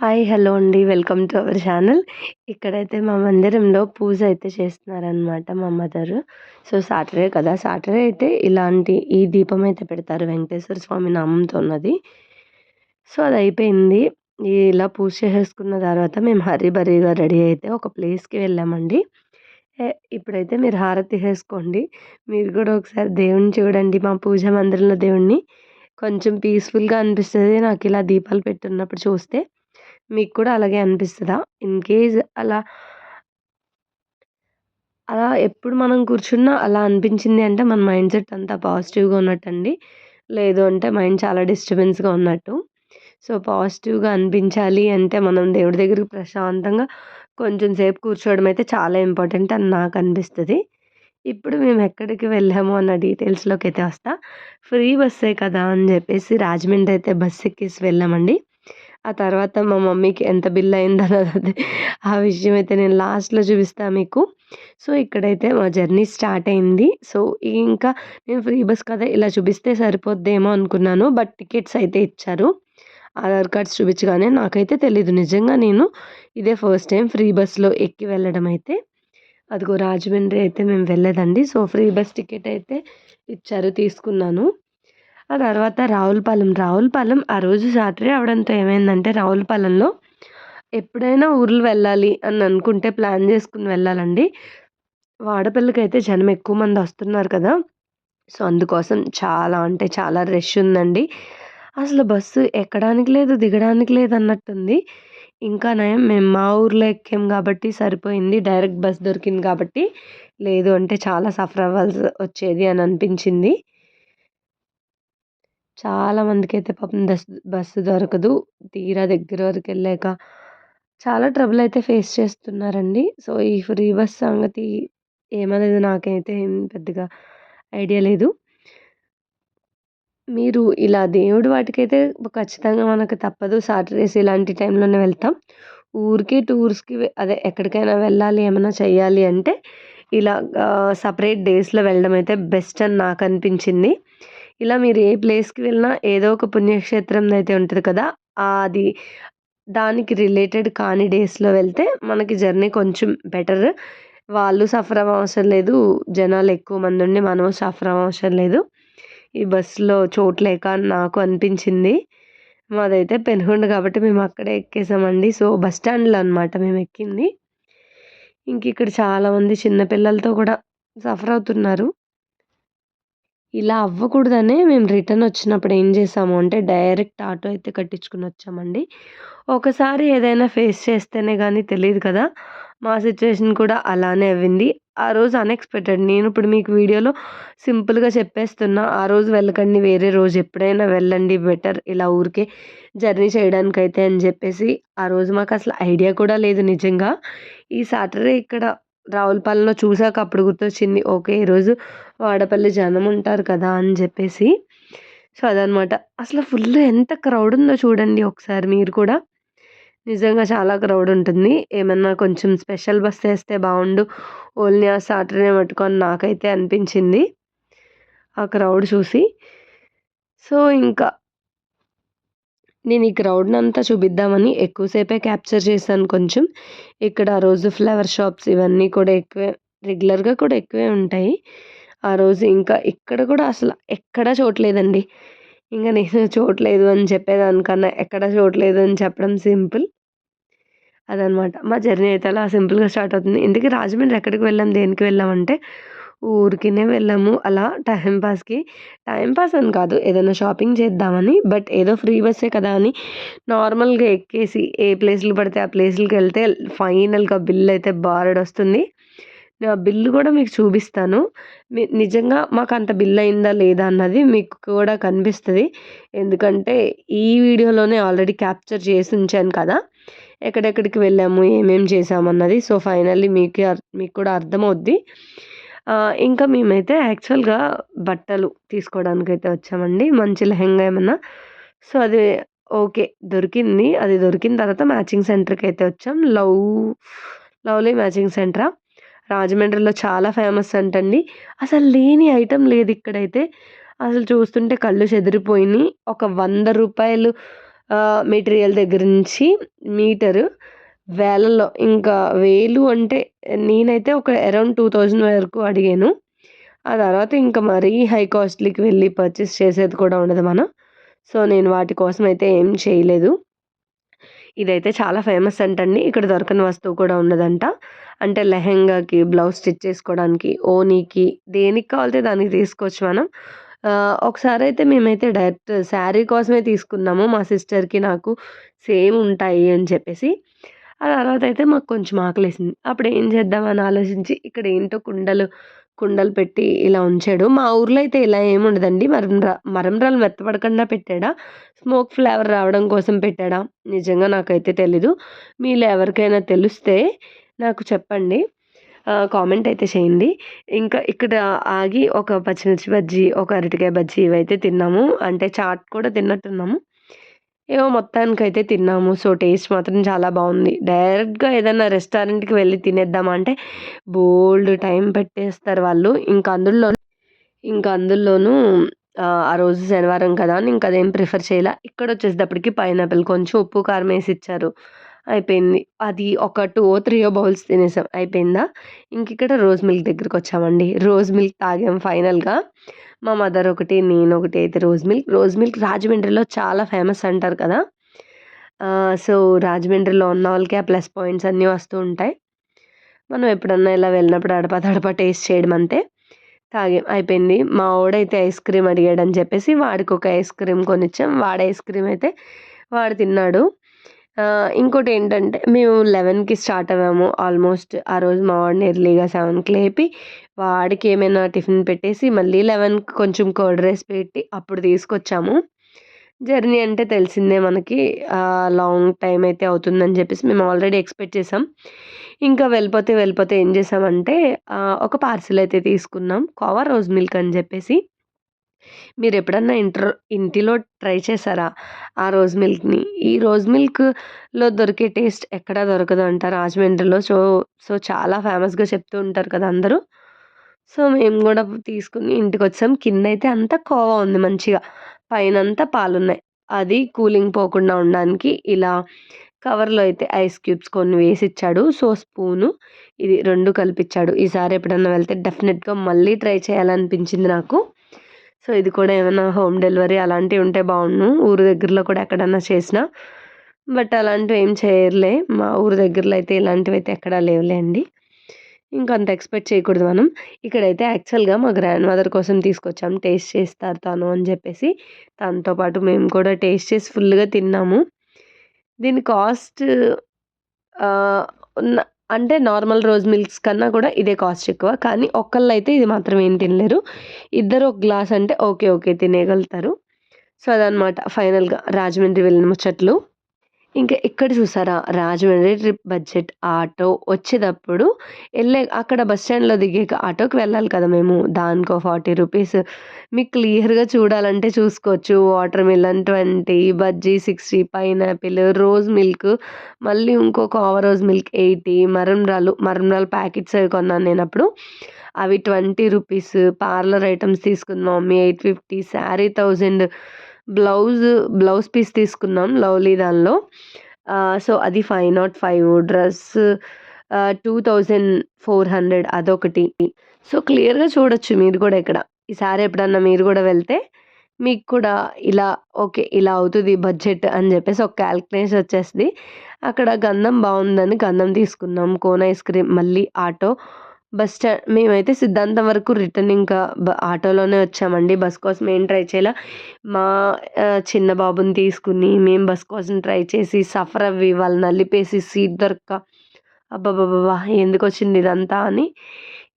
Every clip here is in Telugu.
హాయ్ హలో అండి. Welcome to our channel. ఇక్కడైతే మా మందిరంలో పూజ అయితే చేస్తున్నారనమాట మా మదర్. సో సాటర్డే కదా. సాటర్డే అయితే ఇలాంటి ఈ దీపం అయితే పెడతారు వెంకటేశ్వర స్వామి నామంతో ఉన్నది. సో అది అయిపోయింది. ఇలా పూజ చేసేసుకున్న తర్వాత మేము హరీ రెడీ అయితే ఒక ప్లేస్కి వెళ్ళామండి. ఇప్పుడైతే మీరు హారతి వేసుకోండి. మీరు కూడా ఒకసారి దేవుణ్ణి చూడండి. మా పూజ మందిరంలో దేవుణ్ణి. కొంచెం పీస్ఫుల్గా అనిపిస్తుంది. నాకు ఇలా దీపాలు పెట్టున్నప్పుడు చూస్తే మీకు కూడా అలాగే అనిపిస్తుందా? ఇన్ కేజ్ అలా అలా ఎప్పుడు మనం కూర్చున్నా అలా అనిపించింది అంటే మన మైండ్ సెట్ అంతా పాజిటివ్గా ఉన్నట్టండి. లేదు అంటే మైండ్ చాలా డిస్టర్బెన్స్గా ఉన్నట్టు. సో పాజిటివ్గా అనిపించాలి అంటే మనం దేవుడి దగ్గరికి ప్రశాంతంగా కొంచెం సేపు కూర్చోవడం అయితే చాలా ఇంపార్టెంట్ అని నాకు అనిపిస్తుంది. ఇప్పుడు మేము ఎక్కడికి వెళ్ళాము అన్న డీటెయిల్స్లోకి అయితే వస్తా. ఫ్రీ బస్సే కదా అని చెప్పేసి రాజమండ్రి అయితే బస్ ఎక్కేసి వెళ్ళామండి. ఆ తర్వాత మా మమ్మీకి ఎంత బిల్ అయిందన్నది ఆ విషయం అయితే నేను లాస్ట్లో చూపిస్తాను మీకు. సో ఇక్కడైతే మా జర్నీ స్టార్ట్ అయింది. సో ఇంకా నేను ఫ్రీ బస్ కదా ఇలా చూపిస్తే సరిపోద్దేమో అనుకున్నాను. బట్ టికెట్స్ అయితే ఇచ్చారు. ఆధార్ కార్డ్స్ చూపించగానే నాకైతే తెలీదు. నిజంగా నేను ఇదే ఫస్ట్ టైం ఫ్రీ బస్లో ఎక్కి వెళ్ళడం అయితే. అదిగో రాజమండ్రి అయితే మేము వెళ్ళేదండి. సో ఫ్రీ బస్ టికెట్ అయితే ఇచ్చారు తీసుకున్నాను. ఆ తర్వాత రావులపాలెం రావులపాలెం ఆ రోజు సాటర్డే అవడంతో ఏమైందంటే రావులపాలెంలో ఎప్పుడైనా ఊర్లు వెళ్ళాలి అని అనుకుంటే ప్లాన్ చేసుకుని వెళ్ళాలండి. వాడపల్లికైతే జనం ఎక్కువ మంది వస్తున్నారు కదా. సో అందుకోసం చాలా అంటే చాలా రష్ ఉందండి. అసలు బస్సు ఎక్కడానికి లేదు దిగడానికి లేదు అన్నట్టుంది. ఇంకా నయం మేము మా ఊర్లో ఎక్కాం కాబట్టి సరిపోయింది. డైరెక్ట్ బస్ దొరికింది కాబట్టి లేదు అంటే చాలా సఫర్ అవ్వాల్సి వచ్చేది అని అనిపించింది. చాలామందికైతే పాపం దస్ బస్సు దొరకదు. తీరా దగ్గర వరకు వెళ్ళాక చాలా ట్రబుల్ అయితే ఫేస్ చేస్తున్నారండి. సో ఈ ఫ్రీ బస్ సంగతి ఏమనేది నాకైతే ఏం పెద్దగా ఐడియా లేదు. మీరు ఇలా దేవుడి వాటికైతే ఖచ్చితంగా మనకు తప్పదు. సాటర్డేస్ ఇలాంటి టైంలోనే వెళ్తాం. ఊరికి టూర్స్కి అదే ఎక్కడికైనా వెళ్ళాలి ఏమైనా చేయాలి అంటే ఇలా సపరేట్ డేస్లో వెళ్ళడం అయితే బెస్ట్ అని నాకు అనిపించింది. ఇలా మీరు ఏ ప్లేస్కి వెళ్ళినా ఏదో ఒక పుణ్యక్షేత్రం అయితే ఉంటుంది కదా అది దానికి రిలేటెడ్ కాని డేస్లో వెళ్తే మనకి జర్నీ కొంచెం బెటర్. వాళ్ళు సఫర్ అవసరం లేదు జనాలు ఎక్కువ మంది ఉండి మనం సఫర్ అవసరం లేదు. ఈ బస్సులో చోటు లేక నాకు అనిపించింది. మాదైతే పెనుగొండ కాబట్టి మేము అక్కడే ఎక్కేసామండి. సో బస్ స్టాండ్లో అనమాట మేము ఎక్కింది. ఇంక ఇక్కడ చాలామంది చిన్నపిల్లలతో కూడా సఫర్ అవుతున్నారు. ఇలా అవ్వకూడదనే మేము రిటర్న్ వచ్చినప్పుడు ఏం చేసాము అంటే డైరెక్ట్ ఆటో అయితే కట్టించుకుని వచ్చామండి. ఒకసారి ఏదైనా ఫేస్ చేస్తేనే కానీ తెలియదు కదా మా సిచ్యువేషన్ కూడా అలానే అవ్వింది ఆ రోజు అన్ఎక్స్పెక్టెడ్. నేను ఇప్పుడు మీకు వీడియోలో సింపుల్గా చెప్పేస్తున్నా ఆ రోజు వెళ్ళకండి వేరే రోజు ఎప్పుడైనా వెళ్ళండి బెటర్ ఇలా ఊరికే జర్నీ చేయడానికైతే అని చెప్పేసి ఆ రోజు మాకు అసలు ఐడియా కూడా లేదు నిజంగా. ఈ సాటర్డే ఇక్కడ రావులపాలెంలో చూసాక అప్పుడు గుర్తొచ్చింది ఓకే ఈరోజు వాడపల్లి జనం ఉంటారు కదా అని చెప్పేసి. సో అదనమాట అసలు ఫుల్ ఎంత క్రౌడ్ ఉందో చూడండి ఒకసారి మీరు కూడా. నిజంగా చాలా క్రౌడ్ ఉంటుంది. ఏమన్నా కొంచెం స్పెషల్ బస్ వేస్తే బాగుండు. ఓన్లీ ఆ సాటర్డే పట్టుకొని నాకైతే అనిపించింది. ఆ క్రౌడ్ చూసి. సో ఇంకా నేను ఈ క్రౌడ్ని అంతా చూపిద్దామని ఎక్కువసేపే క్యాప్చర్ చేశాను కొంచెం. ఇక్కడ ఆ రోజు ఫ్లవర్ షాప్స్ ఇవన్నీ కూడా ఎక్కువే రెగ్యులర్గా కూడా ఎక్కువే ఉంటాయి. ఆ రోజు ఇంకా ఇక్కడ కూడా అసలు ఎక్కడా చూడలేదండి ఇంకా నేను చూడలేదు అని చెప్పేదానికన్నా ఎక్కడ చూడలేదు అని చెప్పడం సింపుల్ అదనమాట. మా జర్నీ అయితే అలా సింపుల్గా స్టార్ట్ అవుతుంది. ఇందుకే రాజమండ్రి ఎక్కడికి వెళ్ళాం దేనికి వెళ్ళామంటే ఊరికినే వెళ్ళాము. అలా టైంపాస్కి టైంపాస్ అని కాదు ఏదైనా షాపింగ్ చేద్దామని బట్ ఏదో ఫ్రీ బస్సే కదా అని నార్మల్గా ఎక్కేసి ఏ ప్లేస్లు పడితే ఆ ప్లేస్లకు వెళ్తే ఫైనల్గా బిల్ అయితే బారెడ్ వస్తుంది. ఆ బిల్లు కూడా మీకు చూపిస్తాను. మీ నిజంగా మాకు అంత బిల్ అయిందా లేదా అన్నది మీకు కూడా కనిపిస్తుంది. ఎందుకంటే ఈ వీడియోలోనే ఆల్రెడీ క్యాప్చర్ చేసి ఉంచాను కదా. ఎక్కడెక్కడికి వెళ్ళాము ఏమేమి చేసామన్నది. సో ఫైనల్లీ మీకు మీకు కూడా అర్థమవుద్ది. ఇంకా మేమైతే యాక్చువల్గా బట్టలు తీసుకోవడానికి అయితే వచ్చామండి. మంచి లెహంగా ఏమన్నా. సో అది ఓకే దొరికింది. అది దొరికిన తర్వాత మ్యాచింగ్ సెంటర్కి అయితే వచ్చాం. లవ్ లవ్లీ మ్యాచింగ్ సెంటరా? రాజమండ్రిలో చాలా ఫేమస్ అంటండి. అసలు లేని ఐటెం లేదు ఇక్కడైతే. అసలు చూస్తుంటే కళ్ళు చెదిరిపోయినాయి. ఒక వంద రూపాయలు మెటీరియల్ దగ్గర నుంచి మీటరు. వేలల్లో. ఇంకా వేలు అంటే నేనైతే ఒక అరౌండ్ టూ థౌజండ్ వరకు అడిగాను. ఆ తర్వాత ఇంకా మరీ హై కాస్ట్లీకి వెళ్ళి పర్చేస్ చేసేది కూడా ఉండదు మనం. సో నేను వాటి కోసం అయితే ఏం చేయలేదు. ఇదైతే చాలా ఫేమస్ అంటండి. ఇక్కడ దొరకని వస్తువు కూడా ఉన్నదంట. అంటే లెహెంగాకి బ్లౌజ్ స్టిచ్ చేసుకోవడానికి ఓనీకి దేనికి కావాలితే దానికి తీసుకోవచ్చు మనం. ఒకసారి అయితే మేమైతే డైరెక్ట్ శారీ కోసమే తీసుకున్నాము. మా సిస్టర్కి నాకు సేమ్ ఉంటాయి అని చెప్పేసి. ఆ తర్వాత అయితే మాకు కొంచెం ఆకలేసింది. అప్పుడు ఏం చేద్దామని ఆలోచించి ఇక్కడ ఏంటో కుండలు కుండలు పెట్టి ఇలా ఉంచాడు. మా ఊర్లో అయితే ఇలా ఏముండదండి మరంరా మరంరాలు మెత్తపడకుండా పెట్టాడా? స్మోక్ ఫ్లేవర్ రావడం కోసం పెట్టాడా? నిజంగా నాకైతే తెలీదు. మీలో ఎవరికైనా తెలిస్తే నాకు చెప్పండి. కామెంట్ అయితే చేయండి. ఇంకా ఇక్కడ ఆగి ఒక పచ్చిమిర్చి బజ్జీ ఒక అరటికాయ బజ్జీ ఇవైతే తిన్నాము. అంటే చాట్ కూడా తిన్నట్టున్నాము. ఏమో మొత్తానికైతే తిన్నాము. సో టేస్ట్ మాత్రం చాలా బాగుంది. డైరెక్ట్గా ఏదైనా రెస్టారెంట్కి వెళ్ళి తినేద్దామంటే బోల్డ్ టైం పెట్టేస్తారు వాళ్ళు. ఇంకా అందులో ఇంకా అందులోనూ ఆ రోజు శనివారం కదా అని ఇంకా అదేం ప్రిఫర్ చేయాల. ఇక్కడ వచ్చేటప్పటికి పైనాపిల్ కొంచెం ఉప్పు కారం వేసి ఇచ్చారు. అయిపోయింది. అది ఒక టూ ఓ త్రీయో బౌల్స్ తినేసాం. అయిపోయిందా? ఇంక ఇక్కడ రోజ్ మిల్క్ దగ్గరికి వచ్చామండి. రోజ్ మిల్క్ తాగాం ఫైనల్గా. మా మదర్ ఒకటి నేను ఒకటి అయితే రోజ్ మిల్క్. రోజ్ మిల్క్ రాజమండ్రిలో చాలా ఫేమస్ అంటారు కదా? సో రాజమండ్రిలో ఉన్న వాళ్ళకి ఆ ప్లస్ పాయింట్స్ అన్నీ వస్తూ ఉంటాయి. మనం ఎప్పుడన్నా ఇలా వెళ్ళినప్పుడు అడప తడప టేస్ట్ చేయడం అంతే. తాగే. అయిపోయింది. మా వాడైతే ఐస్ క్రీమ్ అడిగాడని చెప్పేసి వాడికి ఒక ఐస్ క్రీమ్ కొనిచ్చాం. వాడు ఐస్ క్రీమ్ అయితే వాడు తిన్నాడు. ఇంకోటి ఏంటంటే మేము లెవెన్కి స్టార్ట్ అవ్వాము. ఆల్మోస్ట్ ఆ రోజు మా వాడిని ఎర్లీగా సెవెన్కి లేపి వాడికి ఏమైనా టిఫిన్ పెట్టేసి మళ్ళీ లెవెన్కి కొంచెం కర్డ్ రైస్ పెట్టి అప్పుడు తీసుకొచ్చాము. జర్నీ అంటే తెలిసిందే మనకి. లాంగ్ టైం అయితే అవుతుందని చెప్పేసి మేము ఆల్రెడీ ఎక్స్పెక్ట్ చేసాం. ఇంకా వెళ్ళిపోతే వెళ్ళిపోతే ఏం చేసామంటే ఒక పార్సిల్ అయితే తీసుకున్నాం. కోవా రోజ్ మిల్క్ అని చెప్పేసి. మీరు ఎప్పుడన్నా ఇంటర్ ఇంటిలో ట్రై చేశారా ఆ రోజ్ మిల్క్ని? ఈ రోజ్ మిల్క్లో దొరికే టేస్ట్ ఎక్కడా దొరకదు అంట రాజమండ్రిలో సో సో చాలా ఫేమస్గా చెప్తూ ఉంటారు కదా అందరూ. సో మేము కూడా తీసుకుని ఇంటికి వచ్చాం కింద అయితే అంతా కోవా ఉంది మంచిగా. పైన అంతా పాలున్నాయి. అది కూలింగ్ పోకుండా ఉండడానికి ఇలా కవర్లో అయితే ఐస్ క్యూబ్స్ కొన్ని వేసి ఇచ్చాడు సో స్పూను ఇది రెండు కలిపిచ్చాడు. ఈసారి ఎప్పుడన్నా వెళ్తే డెఫినెట్గా మళ్ళీ ట్రై చేయాలనిపించింది నాకు. సో ఇది కూడా ఏమైనా హోమ్ డెలివరీ అలాంటివి ఉంటే బాగుండు. ఊరు దగ్గరలో కూడా ఎక్కడన్నా చేసిన. బట్ అలాంటివి ఏం చేయర్లే. మా ఊరు దగ్గరలో అయితే ఇలాంటివి అయితే ఎక్కడా లేవులే అండి. ఇంకా అంత ఎక్స్పెక్ట్ చేయకూడదు మనం. ఇక్కడైతే యాక్చువల్గా మా గ్రాండ్ మదర్ కోసం తీసుకొచ్చాం. టేస్ట్ చేస్తారు తను అని చెప్పేసి. తనతో పాటు మేము కూడా టేస్ట్ చేసి ఫుల్గా తిన్నాము. దీని కాస్ట్ ఉన్న అంటే నార్మల్ రోజ్ మిల్క్స్ కన్నా కూడా ఇదే కాస్ట్ ఎక్కువ. కానీ ఒక్కళ్ళు అయితే ఇది మాత్రం ఏం తినలేరు. ఇద్దరు ఒక గ్లాస్ అంటే ఓకే ఓకే తినేయగలుగుతారు. సో అదనమాట ఫైనల్గా రాజమండ్రి వెళ్ళిన ముచ్చట్లు. ఇంకా ఇక్కడ చూసారా? రాజమండ్రి ట్రిప్ బడ్జెట్ ఆటో వచ్చేటప్పుడు వెళ్ళే అక్కడ బస్ స్టాండ్లో దిగాక ఆటోకి వెళ్ళాలి కదా మేము. దానికో ఫార్టీ రూపీస్. మీకు క్లియర్గా చూడాలంటే చూసుకోవచ్చు. Watermelon twenty bajji sixty pineapple rose milk. మళ్ళీ ఇంకొక ఓవర్ రోజ్ మిల్క్ ఎయిటీ మరంరాలు మరంరాలు ప్యాకెట్స్ అవి కొన్నాను నేను అప్పుడు. అవి ట్వంటీ రూపీస్. పార్లర్ ఐటమ్స్ తీసుకుంది mummy. Eight fifty sari thousand. Blouse blouse piece తీసుకున్నాం లవ్లీ దానిలో. సో అది five not five. Dress two thousand four hundred అదొకటి. సో క్లియర్గా చూడొచ్చు మీరు కూడా ఇక్కడ. ఈసారి ఎప్పుడన్నా మీరు కూడా వెళ్తే మీకు కూడా ఇలా ఓకే ఇలా అవుతుంది బడ్జెట్ అని చెప్పేసి ఒక క్యాల్కులేషన్ వచ్చేస్తుంది. అక్కడ గంధం బాగుందని గంధం తీసుకున్నాం. కోన్ ఐస్ క్రీమ్ మళ్ళీ ఆటో. బస్ స్టాండ్ మేమైతే సిద్ధాంతం వరకు రిటర్న్ ఇంకా ఆటోలోనే వచ్చామండి. బస్ కోసం ఏం ట్రై చేయాల? మా చిన్న బాబుని తీసుకుని మేము బస్ కోసం ట్రై చేసి సఫర్ అవ్వి వాళ్ళు నలిపేసి సీట్ దొరక్క. అబ్బాబాబా ఎందుకు వచ్చింది ఇదంతా అని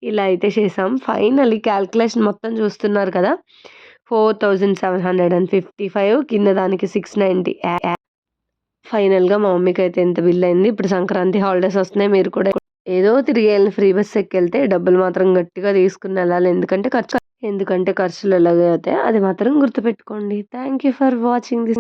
ఇలా అయితే చేసాం. ఫైనల్ క్యాల్కులేషన్ మొత్తం చూస్తున్నారు కదా? Four thousand seven hundred and fifty five కింద దానికి సిక్స్ నైంటీ. ఫైనల్గా మా మమ్మీకి అయితే ఎంత బిల్ అయింది? ఇప్పుడు సంక్రాంతి హాలిడేస్ వస్తున్నాయి మీరు కూడా ఏదో తిరిగి వెళ్ళిన ఫ్రీ బస్ ఎక్కెళ్తే డబ్బులు మాత్రం గట్టిగా తీసుకుని వెళ్ళాలి. ఎందుకంటే ఖర్చు ఎందుకంటే ఖర్చులు ఎలాగైతే అది మాత్రం గుర్తుపెట్టుకోండి. Thank you for watching this